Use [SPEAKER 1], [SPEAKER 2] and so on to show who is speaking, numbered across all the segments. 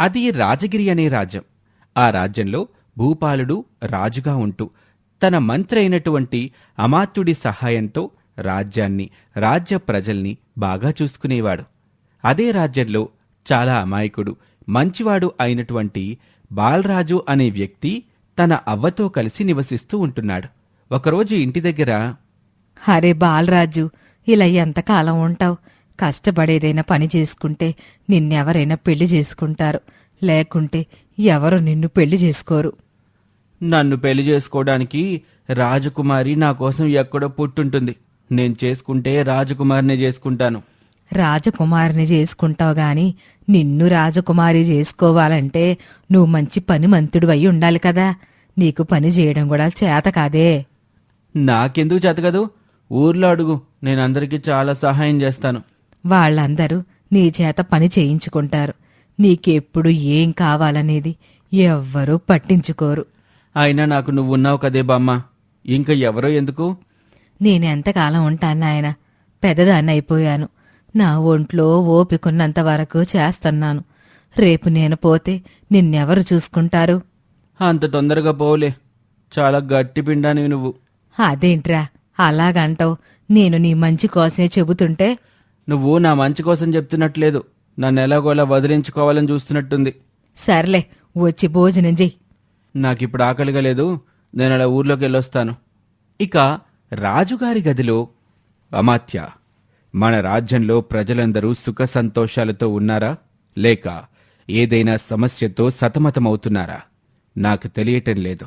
[SPEAKER 1] అది రాజగిరి అనే రాజ్యం. ఆ రాజ్యంలో భూపాలుడు రాజుగా ఉంటూ తన మంత్రి అయినటువంటి అమాత్యుడి సహాయంతో రాజ్యాన్ని రాజ్య ప్రజల్ని బాగా చూసుకునేవాడు. అదే రాజ్యంలో చాలా అమాయకుడు మంచివాడు అయినటువంటి బాలరాజు అనే వ్యక్తి తన అవ్వతో కలిసి నివసిస్తూ ఉంటున్నాడు. ఒకరోజు ఇంటి దగ్గర
[SPEAKER 2] అరే బాలరాజు ఇలా ఎంతకాలం ఉంటావు? కష్టపడేదైనా పని చేసుకుంటే నిన్నెవరైనా పెళ్ళి చేసుకుంటారు. లేకుంటే ఎవరు నిన్ను పెళ్ళి చేసుకోరు.
[SPEAKER 1] నన్ను పెళ్ళి చేసుకోవడానికి రాజకుమారి నా కోసం ఎక్కడో పుట్టుంటుంది. నేను చేసుకుంటే రాజకుమారిని చేసుకుంటాను.
[SPEAKER 2] రాజకుమారిని చేసుకుంటావు గాని నిన్ను రాజకుమారి చేసుకోవాలంటే నువ్వు మంచి పని మంతుడు అయి ఉండాలి కదా. నీకు పని చేయడం కూడా చేత కాదే.
[SPEAKER 1] నాకెందుకు చేతకదు ఊర్లో అడుగు. నేను అందరికీ చాలా సహాయం చేస్తాను.
[SPEAKER 2] వాళ్ళందరూ నీ చేత పని చేయించుకుంటారు. నీకెప్పుడు ఏం కావాలనేది ఎవ్వరూ పట్టించుకోరు.
[SPEAKER 1] అయినా నాకు నువ్వు ఉన్నావు కదే బామ్మ. ఇంకా ఎవరో ఎందుకు?
[SPEAKER 2] నేనెంతకాలం ఉంటాను నాయన? పెద్దదాన్ని అయిపోయాను. నా ఒంట్లో ఓపికన్నంత వరకు చేస్తున్నాను. రేపు నేను పోతే నిన్నెవరు చూసుకుంటారు?
[SPEAKER 1] అంత తొందరగా పోలే చాలా గట్టి పిండానివి నువ్వు.
[SPEAKER 2] అదేంట్రా? అలాగంటావు. నేను నీ మంచి కోసమే చెబుతుంటే
[SPEAKER 1] నువ్వు నా మంచి కోసం చెప్తున్నట్లేదు. నన్ను ఎలాగోలా వదిలించుకోవాలని చూస్తున్నట్టుంది.
[SPEAKER 2] సర్లే వచ్చి భోజనం చెయ్యి.
[SPEAKER 1] నాకిప్పుడు ఆకలిగా లేదు. నేను అలా ఊర్లోకి వెళ్ళొస్తాను. ఇక రాజుగారి గదిలో అమాత్య మన రాజ్యంలో ప్రజలందరూ సుఖ సంతోషాలతో ఉన్నారా? లేక ఏదైనా సమస్యతో సతమతమవుతున్నారా? నాకు తెలియటం లేదు.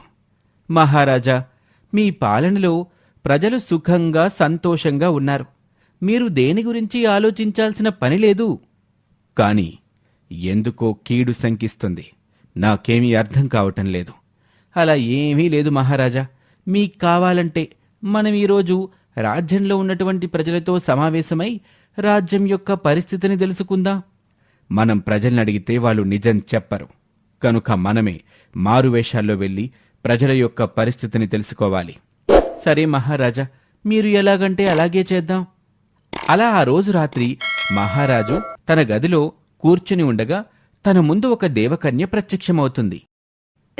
[SPEAKER 1] మహారాజా మీ పాలనలో ప్రజలు సుఖంగా సంతోషంగా ఉన్నారు. మీరు దేని గురించి ఆలోచించాల్సిన పని లేదు. కాని ఎందుకో కీడు శంకిస్తుంది. నాకేమీ అర్థం కావటం లేదు. అలా ఏమీ లేదు మహారాజా. మీకు కావాలంటే మనం ఈరోజు రాజ్యంలో ఉన్నటువంటి ప్రజలతో సమావేశమై రాజ్యం యొక్క పరిస్థితిని తెలుసుకుందాం. మనం ప్రజల్ని అడిగితే వాళ్ళు నిజం చెప్పరు. కనుక మనమే మారువేషాల్లో వెళ్ళి ప్రజల యొక్క పరిస్థితిని తెలుసుకోవాలి. సరే మహారాజా మీరు ఎలాగంటే అలాగే చేద్దాం. అలా ఆ రోజు రాత్రి మహారాజు తన గదిలో కూర్చుని ఉండగా తన ముందు ఒక దేవకన్య ప్రత్యక్షమవుతుంది.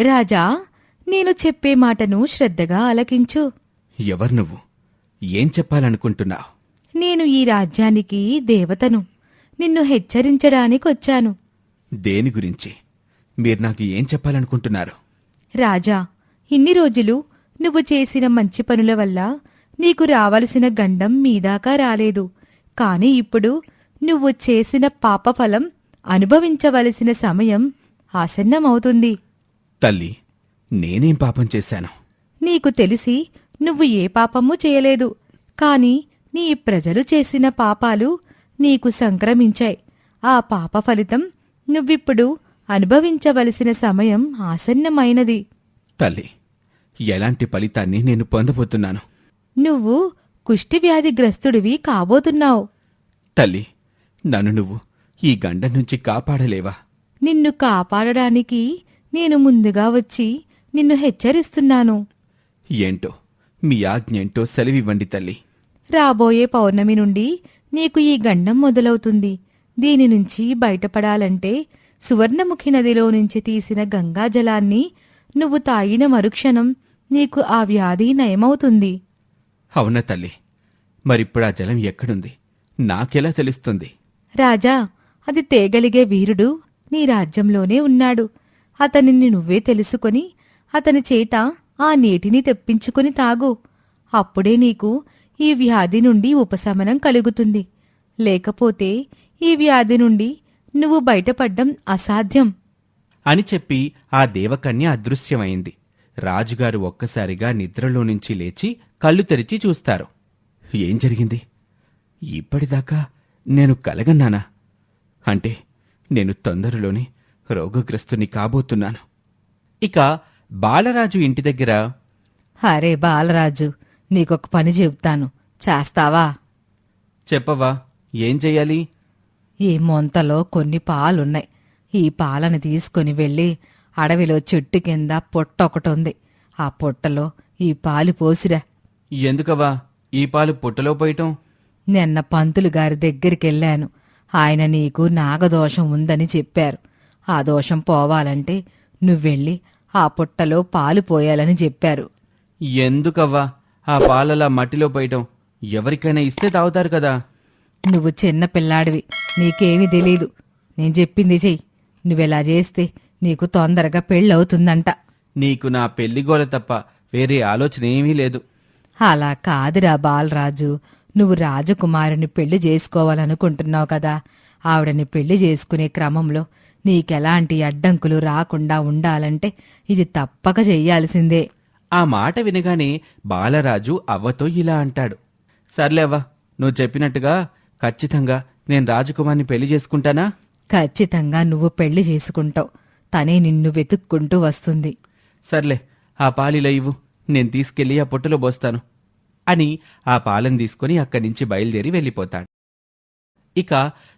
[SPEAKER 2] రాజా నేను చెప్పే మాటను శ్రద్ధగా ఆలకించు.
[SPEAKER 1] ఎవరు నువ్వు? ఏం చెప్పాలనుకుంటున్నావు?
[SPEAKER 2] నేను ఈ రాజ్యానికి దేవతను. నిన్ను హెచ్చరించడానికొచ్చాను
[SPEAKER 1] దేని గురించి? మీరు నాకు ఏం చెప్పాలనుకుంటున్నారు?
[SPEAKER 2] రాజా ఇన్ని రోజులు నువ్వు చేసిన మంచి పనుల వల్ల నీకు రావలసిన గండం మీదాకా రాలేదు. కాని ఇప్పుడు నువ్వు చేసిన పాపఫలం అనుభవించవలసిన సమయం ఆసన్నమవుతుంది.
[SPEAKER 1] తల్లి నేనేం పాపం చేశాను?
[SPEAKER 2] నీకు తెలిసి నువ్వు ఏ పాపమూ చేయలేదు. కాని నీ ప్రజలు చేసిన పాపాలు నీకు సంక్రమించాయి. ఆ పాప ఫలితం నువ్విప్పుడు అనుభవించవలసిన సమయం ఆసన్నమైనది.
[SPEAKER 1] తల్లి ఎలాంటి ఫలితాన్ని నేను పొందబోతున్నాను?
[SPEAKER 2] నువ్వు కుష్టివ్యాధిగ్రస్తుడివి కాబోతున్నావు.
[SPEAKER 1] తల్లి నన్ను నువ్వు ఈ గండం నుంచి కాపాడలేవా?
[SPEAKER 2] నిన్ను కాపాడడానికి నేను ముందుగా వచ్చి నిన్ను హెచ్చరిస్తున్నాను.
[SPEAKER 1] ఏంటో మీ ఆజ్ఞ ఏంటో సెలవివ్వండి తల్లి.
[SPEAKER 2] రాబోయే పౌర్ణమి నుండి నీకు ఈ గండం మొదలవుతుంది. దీని నుంచి బయటపడాలంటే సువర్ణముఖి నదిలో నుంచి తీసిన గంగాజలాన్ని నువ్వు తాగిన మరుక్షణం నీకు ఆ వ్యాధి నయమవుతుంది.
[SPEAKER 1] అవునా తల్లి? మరిప్పుడు ఆ జలం ఎక్కడుంది? నాకెలా తెలుస్తుంది?
[SPEAKER 2] రాజా అది తేగలిగే వీరుడు నీ రాజ్యంలోనే ఉన్నాడు. అతనిని నువ్వే తెలుసుకొని అతని చేత ఆ నీటిని తెప్పించుకొని తాగు. అప్పుడే నీకు ఈ వ్యాధి నుండి ఉపశమనం కలుగుతుంది. లేకపోతే ఈ వ్యాధి నుండి నువ్వు బయటపడ్డం అసాధ్యం.
[SPEAKER 1] అని చెప్పి ఆ దేవకన్య అదృశ్యమైంది. రాజుగారు ఒక్కసారిగా నిద్రలో నుంచి లేచి కళ్ళు తెరిచి చూస్తారు. ఏం జరిగింది? ఇప్పటిదాకా నేను కలగన్నానా? అంటే నేను తొందరలోనే రోగగ్రస్తుని కాబోతున్నాను. ఇక బాలరాజు ఇంటి దగ్గర
[SPEAKER 2] అరే బాలరాజు నీకొక పని చెబుతాను. చేస్తావా?
[SPEAKER 1] చెప్పవా? ఏం చెయ్యాలి?
[SPEAKER 2] ఈ మొంతలో కొన్ని పాలున్నాయి. ఈ పాలను తీసుకొని వెళ్ళి అడవిలో చెట్టు కింద పొట్ట ఒకటి ఉంది. ఆ పొట్టలో ఈ పాలు పోసిరా.
[SPEAKER 1] ఎందుకవా ఈ పాలు పుట్టలో పోయటం?
[SPEAKER 2] నిన్న పంతులు గారి దగ్గరికెళ్ళాను. ఆయన నీకు నాగదోషం ఉందని చెప్పారు. ఆ దోషం పోవాలంటే నువ్వెళ్ళి ఆ పుట్టలో పాలు పోయాలని చెప్పారు.
[SPEAKER 1] ఎందుకవ్వా? ఆ పాలలా మట్టిలో పోయటం ఎవరికైనా ఇస్తే తాగుతారు కదా.
[SPEAKER 2] నువ్వు చిన్న పిల్లాడివి నీకేమీ తెలీదు. నేను చెప్పింది చెయ్యి. నువ్వెలా చేస్తే నీకు తొందరగా పెళ్ళవుతుందంట.
[SPEAKER 1] నీకు నా పెళ్ళి గోల తప్ప వేరే ఆలోచన ఏమీ లేదు.
[SPEAKER 2] అలా కాదురా బాలరాజు. నువ్వు రాజకుమారుని పెళ్ళి చేసుకోవాలనుకుంటున్నావు కదా. ఆవిడని పెళ్ళి చేసుకునే క్రమంలో నీకెలాంటి అడ్డంకులు రాకుండా ఉండాలంటే ఇది తప్పక చెయ్యాల్సిందే.
[SPEAKER 1] ఆ మాట వినగానే బాలరాజు అవ్వతో ఇలా అంటాడు. సర్లేవ్వా నువ్వు చెప్పినట్టుగా ఖచ్చితంగా నేను రాజకుమార్ని పెళ్ళి చేసుకుంటానా?
[SPEAKER 2] ఖచ్చితంగా నువ్వు పెళ్ళి చేసుకుంటావు. తనే నిన్ను వెతుక్కుంటూ వస్తుంది.
[SPEAKER 1] సర్లే ఆ పాలిలో ఇవ్వు. నేను తీసుకెళ్ళి ఆ పొట్టులో పోస్తాను అని ఆ పాలను తీసుకుని అక్కడి నుంచి బయలుదేరి వెళ్ళిపోతాడు. ఇక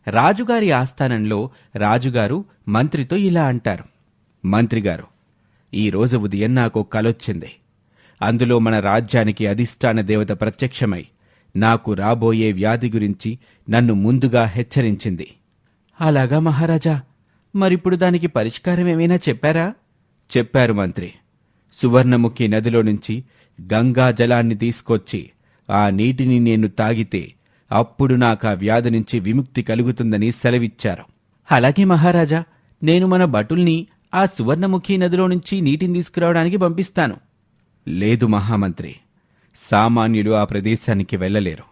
[SPEAKER 1] రాజుగారి ఆస్థానంలో రాజుగారు మంత్రితో ఇలా అంటారు. మంత్రిగారు ఈరోజు ఉదయం నాకు కలొచ్చింది అందులో మన రాజ్యానికి అధిష్టాన దేవత ప్రత్యక్షమై నాకు రాబోయే వ్యాధి గురించి నన్ను ముందుగా హెచ్చరించింది. అలాగా మహారాజా మరిప్పుడు దానికి పరిష్కారం ఏమైనా చెప్పారా? చెప్పారు మంత్రి. సువర్ణముఖి నదిలో నుంచి గంగా జలాన్ని తీసుకొచ్చి ఆ నీటిని నేను తాగితే అప్పుడు నాకు ఆ వ్యాధి నుంచి విముక్తి కలుగుతుందని సెలవిచ్చారు. అలాగే మహారాజా నేను మన భటుల్ని ఆ సువర్ణముఖి నదిలో నుంచి నీటిని తీసుకురావడానికి పంపిస్తాను. లేదు మహామంత్రి సామాన్యులు ఆ ప్రదేశానికి వెళ్ళలేరు.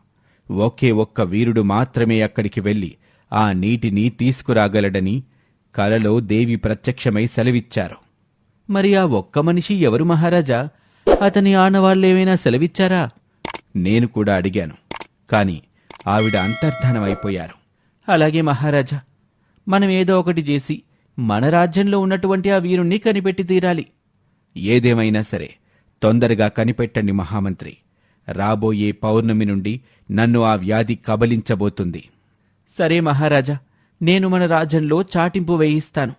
[SPEAKER 1] ఒకే ఒక్క వీరుడు మాత్రమే అక్కడికి వెళ్ళి ఆ నీటిని తీసుకురాగలడని కలలో దేవి ప్రత్యక్షమై సెలవిచ్చారు. మరి ఆ ఒక్క మనిషి ఎవరు మహారాజా? అతని ఆనవాళ్ళేమైనా సెలవిచ్చారా? నేను కూడా అడిగాను. కాని ఆవిడ అంతర్ధానమైపోయారు. అలాగే మహారాజా. మనం ఏదో ఒకటి చేసి మన రాజ్యంలో ఉన్నటువంటి ఆ వీరుణ్ణి కనిపెట్టి తీరాలి. ఏదేమైనా సరే తొందరగా కనిపెట్టండి మహామంత్రి. రాబోయే పౌర్ణమి నుండి నన్ను ఆ వ్యాధి కబలించబోతుంది. సరే మహారాజా నేను మన రాజ్యంలో చాటింపు వేయిస్తాను.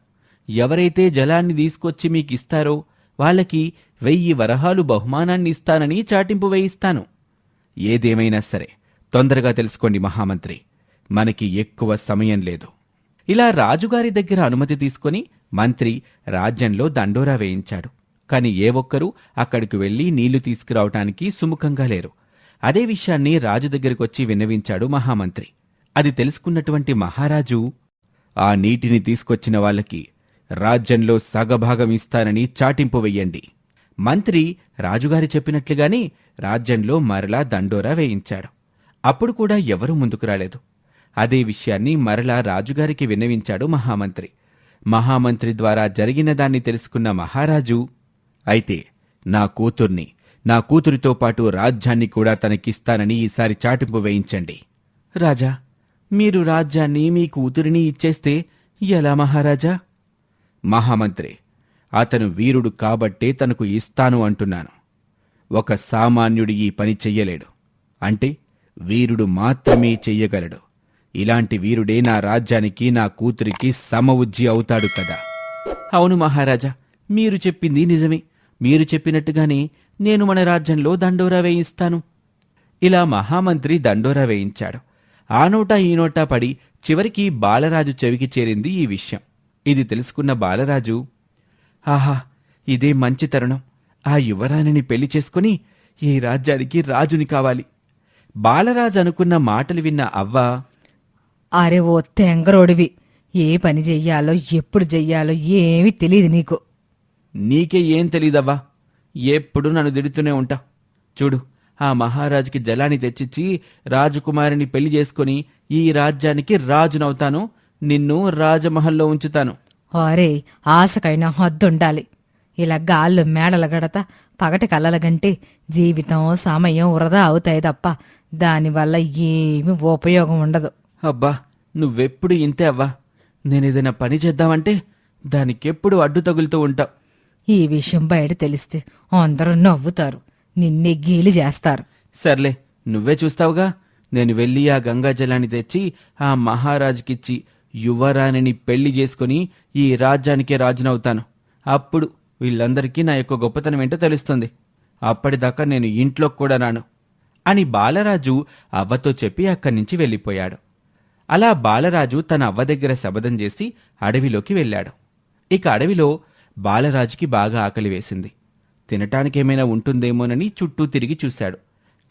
[SPEAKER 1] ఎవరైతే జలాన్ని తీసుకొచ్చి మీకిస్తారో వాళ్ళకి వెయ్యి వరహాలు బహుమానాన్ని ఇస్తానని చాటింపు వేయిస్తాను. ఏదేమైనా సరే తొందరగా తెలుసుకోండి మహామంత్రి మనకి ఎక్కువ సమయం లేదు. ఇలా రాజుగారి దగ్గర అనుమతి తీసుకొని మంత్రి రాజ్యంలో దండోరా వేయించాడు. కాని ఏ ఒక్కరూ అక్కడికి వెళ్ళి నీళ్ళు తీసుకురావటానికి సుముఖంగా లేరు. అదే విషయాన్ని రాజు దగ్గరకొచ్చి విన్నవించాడు మహామంత్రి. అది తెలుసుకున్నటువంటి మహారాజు ఆ నీటిని తీసుకొచ్చిన వాళ్ళకి రాజ్యంలో సగభాగం ఇస్తానని చాటింపు వెయ్యండి. మంత్రి రాజుగారి చెప్పినట్లుగానే రాజ్యంలో మరలా దండోరా వేయించాడు. అప్పుడు కూడా ఎవరూ ముందుకు రాలేదు. అదే విషయాన్ని మరలా రాజుగారికి విన్నవించాడు మహామంత్రి. మహామంత్రి ద్వారా జరిగిన దాన్ని తెలుసుకున్న మహారాజు అయితే నా కూతుర్ని నా కూతురితో పాటు రాజ్యాన్ని కూడా తనకిస్తానని ఈసారి చాటింపు వేయించండి. రాజా మీరు రాజ్యాన్ని మీ కూతురిని ఇచ్చేస్తే ఎలా మహారాజా? మహామంత్రి అతను వీరుడు కాబట్టే తనకు ఇస్తాను అంటున్నాను. ఒక సామాన్యుడు ఈ పని చెయ్యలేడు. అంటే వీరుడు మాత్రమే చెయ్యగలడు. ఇలాంటి వీరుడే నా రాజ్యానికి నా కూతురికి సమవుజ్జి అవుతాడు కదా. అవును మహారాజా మీరు చెప్పింది నిజమే. మీరు చెప్పినట్టుగానే నేను మన రాజ్యంలో దండోరా వేయిస్తాను. ఇలా మహామంత్రి దండోరా వేయించాడు. ఆ నోటా ఈ నోటా పడి చివరికి బాలరాజు చెవికి చేరింది ఈ విషయం. ఇది తెలుసుకున్న బాలరాజు ఆహా ఇదే మంచి తరుణం. ఆ యువరాణిని పెళ్ళి చేసుకుని ఈ రాజ్యానికి రాజుని కావాలి. బాలరాజు అనుకున్న మాటలు విన్న అవ్వ
[SPEAKER 2] అరే ఓ తెంగరోడివి ఏ పని చెయ్యాలో ఎప్పుడు చెయ్యాలో ఏమీ తెలియదు నీకు.
[SPEAKER 1] నీకే ఏం తెలీదవ్వా ఎప్పుడు నన్ను తిడుతూనే ఉంటా. చూడు ఆ మహారాజుకి జలాన్ని తెచ్చిచ్చి రాజకుమారిని పెళ్ళి చేసుకుని ఈ రాజ్యానికి రాజునవుతాను. నిన్ను రాజమహల్లో ఉంచుతాను.
[SPEAKER 2] అరే ఆశకైనా హద్దుండాలి. ఇలా గాల్లో మేడల గడత పగటి కళ్ళల గంటే జీవితం సమయం వృధా అవుతాయి తప్ప దానివల్ల ఏమీ ఉపయోగం ఉండదు.
[SPEAKER 1] అబ్బా నువ్వెప్పుడు ఇంతే అవ్వా? నేనేదైనా పని చేద్దామంటే దానికెప్పుడు అడ్డు తగులుతూ ఉంటావు.
[SPEAKER 2] ఈ విషయం బయట తెలిస్తే అందరూ నవ్వుతారు నిన్నే గీలి చేస్తారు.
[SPEAKER 1] సర్లే నువ్వే చూస్తావుగా. నేను వెళ్ళి ఆ గంగా జలాన్ని తెచ్చి ఆ మహారాజుకిచ్చి యువరాణిని పెళ్ళి చేసుకుని ఈ రాజ్యానికే రాజునవుతాను. అప్పుడు వీళ్ళందరికీ నా యొక్క గొప్పతనం ఏంటో తెలుస్తుంది. అప్పటిదాకా నేను ఇంట్లో కూడా రాను అని బాలరాజు అవ్వతో చెప్పి అక్కడి నుంచి వెళ్ళిపోయాడు. అలా బాలరాజు తన అవ్వ దగ్గర శబదం చేసి అడవిలోకి వెళ్ళాడు. ఇక అడవిలో బాలరాజుకి బాగా ఆకలి వేసింది. తినటానికేమైనా ఉంటుందేమోనని చుట్టూ తిరిగి చూశాడు.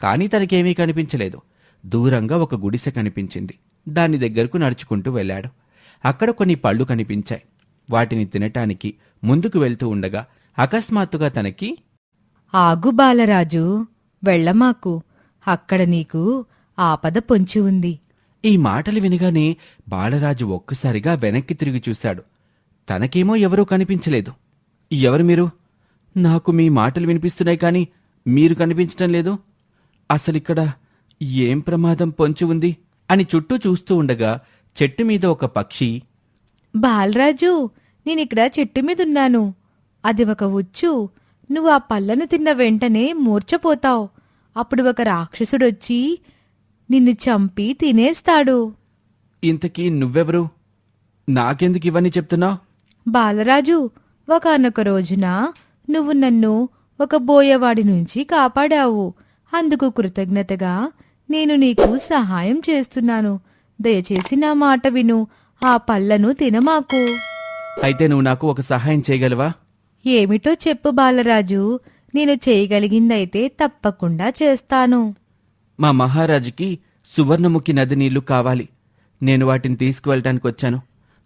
[SPEAKER 1] కానీ తనకేమీ కనిపించలేదు. దూరంగా ఒక గుడిసె కనిపించింది. దాని దగ్గరకు నడుచుకుంటూ వెళ్ళాడు. అక్కడ కొన్ని పళ్ళు కనిపించాయి. వాటిని తినటానికి ముందుకు వెళ్తూ ఉండగా అకస్మాత్తుగా తనకి
[SPEAKER 2] ఆగు బాలరాజు వెళ్ళమాకు. అక్కడ నీకు ఆపద పొంచి ఉంది.
[SPEAKER 1] ఈ మాటలు వినగానే బాలరాజు ఒక్కసారిగా వెనక్కి తిరిగి చూశాడు. తనకేమో ఎవరూ కనిపించలేదు. ఎవరు మీరు? నాకు మీ మాటలు వినిపిస్తున్నాయి కానీ మీరు కనిపించటం లేదు. అసలిక్కడ ఏం ప్రమాదం పొంచి ఉంది? అని చుట్టూ చూస్తూ ఉండగా చెట్టు మీద ఒక పక్షి
[SPEAKER 2] బాలరాజు నేనిక్కడ చెట్టు మీదున్నాను. అది ఒక ఉచ్చు. నువ్వు ఆ పళ్ళను తిన్న వెంటనే మూర్చపోతావు అప్పుడు ఒక రాక్షసుడొచ్చి నిన్ను చంపి తినేస్తాడు.
[SPEAKER 1] ఇంతకీ నువ్వెవరు? నాకెందుకు ఇవన్నీ చెప్తున్నావు?
[SPEAKER 2] బాలరాజు ఒకనొక రోజున నువ్వు నన్ను ఒక బోయవాడి నుంచి కాపాడావు. అందుకు కృతజ్ఞతగా నేను నీకు సహాయం చేస్తున్నాను. దయచేసి నా మాట విను. ఆ పళ్ళను తినమాకు.
[SPEAKER 1] అయితే నువ్వు నాకు ఒక సహాయం చేయగలవా?
[SPEAKER 2] ఏమిటో చెప్పు బాలరాజు. నేను చేయగలిగిందైతే తప్పకుండా చేస్తాను.
[SPEAKER 1] మా మహారాజుకి సువర్ణముఖి నది నీళ్ళు కావాలి. నేను వాటిని తీసుకువెళ్ళటానికి వచ్చాను.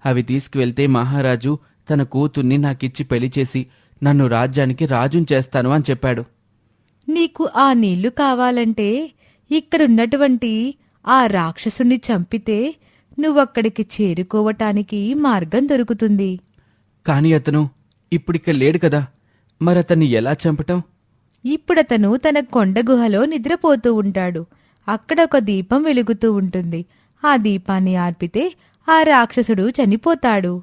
[SPEAKER 1] అవి తీసుకువెళ్తే మహారాజు తన కూతుర్ని నాకిచ్చి పెళ్ళి చేసి నన్ను రాజ్యానికి రాజుని చేస్తాను అని చెప్పాడు.
[SPEAKER 2] నీకు ఆ నీళ్ళు కావాలంటే ఇక్కడున్నటువంటి ఆ రాక్షసుణ్ణి చంపితే నువ్వక్కడికి చేరుకోవటానికి మార్గం దొరుకుతుంది.
[SPEAKER 1] కాని అతను ఇప్పుడిక్కడ లేడు కదా మరి అతన్ని ఎలా చంపటం?
[SPEAKER 2] ఇప్పుడతను తన కొండ గుహలో నిద్రపోతూ ఉంటాడు. అక్కడ ఒక దీపం వెలుగుతూ ఉంటుంది. ఆ దీపాన్ని ఆర్పితే ఆ రాక్షసుడు చనిపోతాడు.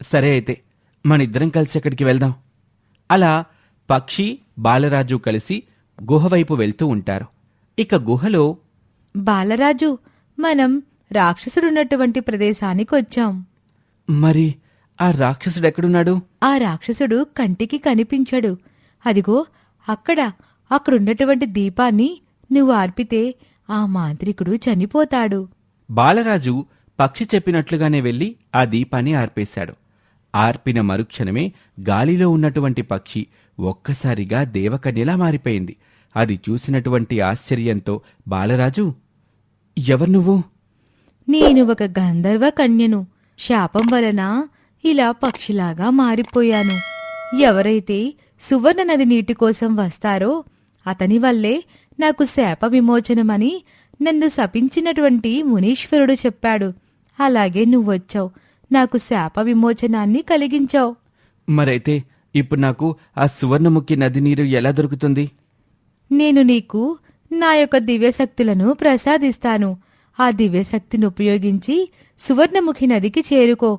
[SPEAKER 1] సరే అయితే మనిద్దరం కలిసి అక్కడికి వెళ్దాం. అలా పక్షి బాలరాజు కలిసి గుహవైపు వెళ్తూ ఉంటారు. ఇక గుహలో
[SPEAKER 2] బాలరాజు మనం రాక్షసుడున్నటువంటి ప్రదేశానికి వచ్చాం
[SPEAKER 1] మరి ఆ రాక్షసుడు ఎక్కడున్నాడు
[SPEAKER 2] ఆ రాక్షసుడు కంటికి కనిపించడు. అదిగో అక్కడ అక్కడున్నటువంటి దీపాన్ని నువ్వు ఆర్పితే ఆ మాంత్రికుడు చనిపోతాడు.
[SPEAKER 1] బాలరాజు పక్షి చెప్పినట్లుగానే వెళ్ళి ఆ దీపాన్ని ఆర్పేశాడు. ఆర్పిన మరుక్షణమే గాలిలో ఉన్నటువంటి పక్షి ఒక్కసారిగా దేవకన్యలా మారిపోయింది. అది చూసినటువంటి ఆశ్చర్యంతో బాలరాజు ఎవరు నువ్వు?
[SPEAKER 2] నేను ఒక గంధర్వ కన్యను. శాపం వలన ఇలా పక్షిలాగా మారిపోయాను. ఎవరైతే సువర్ణ నది నీటి కోసం వస్తారో అతని వల్లే నాకు శాప విమోచనమని నన్ను శపించినటువంటి మునీశ్వరుడు చెప్పాడు. అలాగే నువ్వొచ్చావు. నాకు శాప విమోచనాన్ని కలిగించావు.
[SPEAKER 1] మరైతే ఇప్పుడు నాకు ఆ సువర్ణముఖి నది నీరు ఎలా దొరుకుతుంది?
[SPEAKER 2] నేను నీకు నా యొక్క దివ్యశక్తులను ప్రసాదిస్తాను. ఆ దివ్యశక్తిని ఉపయోగించి సువర్ణముఖి నదికి చేరుకో.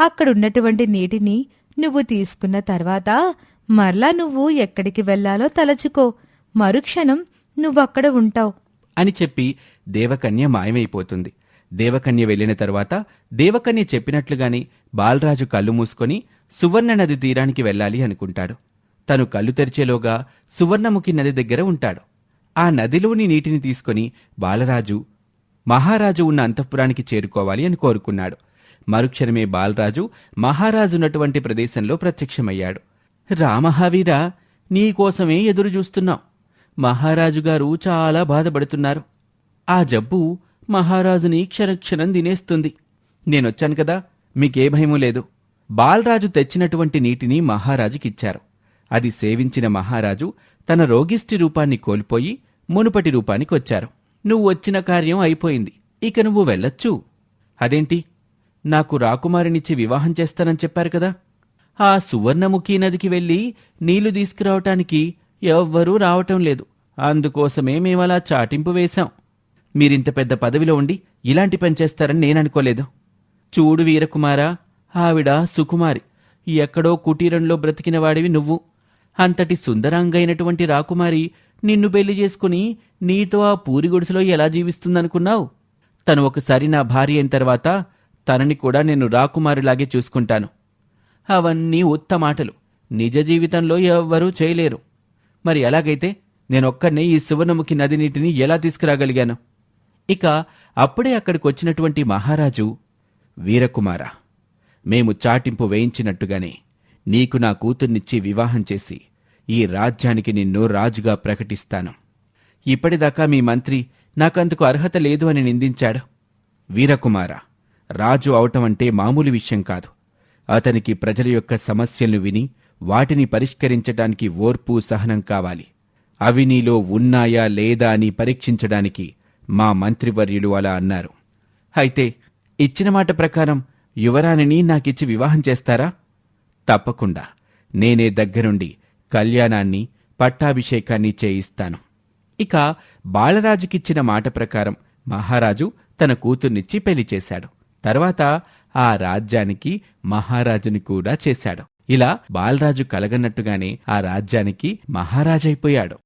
[SPEAKER 2] అక్కడున్నటువంటి నీటిని నువ్వు తీసుకున్న తర్వాత మరలా నువ్వు ఎక్కడికి వెళ్ళాలో తలచుకో. మరుక్షణం నువ్వక్కడ ఉంటావు.
[SPEAKER 1] అని చెప్పి దేవకన్య మాయమైపోతుంది. దేవకన్య వెళ్ళిన తరువాత దేవకన్య చెప్పినట్లుగానే బాలరాజు కళ్ళు మూసుకొని సువర్ణ నది తీరానికి వెళ్ళాలి అనుకుంటాడు. తను కళ్ళు తెరిచేలోగా సువర్ణముఖి నది దగ్గర ఉంటాడు. ఆ నదిలోని నీటిని తీసుకొని బాలరాజు మహారాజు ఉన్న అంతఃపురానికి చేరుకోవాలి అని కోరుకున్నాడు. మరుక్షణమే బాలరాజు మహారాజునటువంటి ప్రదేశంలో ప్రత్యక్షమయ్యాడు. రామహావీరా నీకోసమే ఎదురు చూస్తున్నాం. మహారాజుగారు చాలా బాధపడుతున్నారు. ఆ జబ్బు మహారాజుని క్షణక్షణం దినేస్తుంది నేనొచ్చాను కదా మీకే భయమూ లేదు. బాలరాజు తెచ్చినటువంటి నీటిని మహారాజుకిచ్చారు. అది సేవించిన మహారాజు తన రోగిష్టి రూపాన్ని కోల్పోయి మునుపటి రూపానికొచ్చారు. నువ్వు వచ్చిన కార్యం అయిపోయింది. ఇక నువ్వు వెళ్ళొచ్చు. అదేంటి? నాకు రాకుమారినిచ్చి వివాహం చేస్తానని చెప్పారు కదా. ఆ సువర్ణముఖి నదికి వెళ్ళి నీళ్ళు తీసుకురావటానికి ఎవ్వరూ రావటం లేదు. అందుకోసమే మేమలా చాటింపు వేశాం. మీరింత పెద్ద పదవిలో ఉండి ఇలాంటి పని చేస్తారని నేననుకోలేదు. చూడు వీరకుమారా ఆవిడ సుకుమారి. ఎక్కడో కుటీరంలో బ్రతికిన వాడివి నువ్వు. అంతటి సుందరంగైనటువంటి రాకుమారి నిన్ను పెళ్ళి చేసుకుని నీతో ఆ పూరి గుడిసెలో ఎలా జీవిస్తుందనుకున్నావు? తను ఒకసారి నా భార్య అయిన తర్వాత తనని కూడా నేను రాకుమారిలాగే చూసుకుంటాను. అవన్నీ ఉత్త మాటలు. నిజ జీవితంలో ఎవ్వరూ చేయలేరు. మరి ఎలాగైతే నేనొక్కనే ఈ సువర్ణముఖి నది నీటిని ఎలా తీసుకురాగలిగాను? ఇక అప్పుడే అక్కడికి వచ్చినటువంటి మహారాజు వీరకుమార మేము చాటింపు వేయించినట్టుగానే నీకు నా కూతుర్నిచ్చి వివాహం చేసి ఈ రాజ్యానికి నిన్ను రాజుగా ప్రకటిస్తాను. ఇప్పటిదాకా మీ మంత్రి నాకందుకు అర్హత లేదు అని నిందించాడు. వీరకుమార రాజు అవటమంటే మామూలు విషయం కాదు. అతనికి ప్రజల యొక్క సమస్యలను విని వాటిని పరిష్కరించడానికి ఓర్పు సహనం కావాలి. అవి నీలో ఉన్నాయా లేదా అని పరీక్షించడానికి మా మంత్రివర్యులు అలా అన్నారు. అయితే ఇచ్చిన మాట ప్రకారం యువరాణిని నాకిచ్చి వివాహం చేస్తారా? తప్పకుండా. నేనే దగ్గరుండి కళ్యాణాన్ని పట్టాభిషేకాన్ని చేయిస్తాను. ఇక బాలరాజుకిచ్చిన మాట ప్రకారం మహారాజు తన కూతుర్నిచ్చి పెళ్ళి చేశాడు. తర్వాత ఆ రాజ్యానికి మహారాజుని కూడా చేశాడు. ఇలా బాలరాజు కలగన్నట్టుగానే ఆ రాజ్యానికి మహారాజైపోయాడు.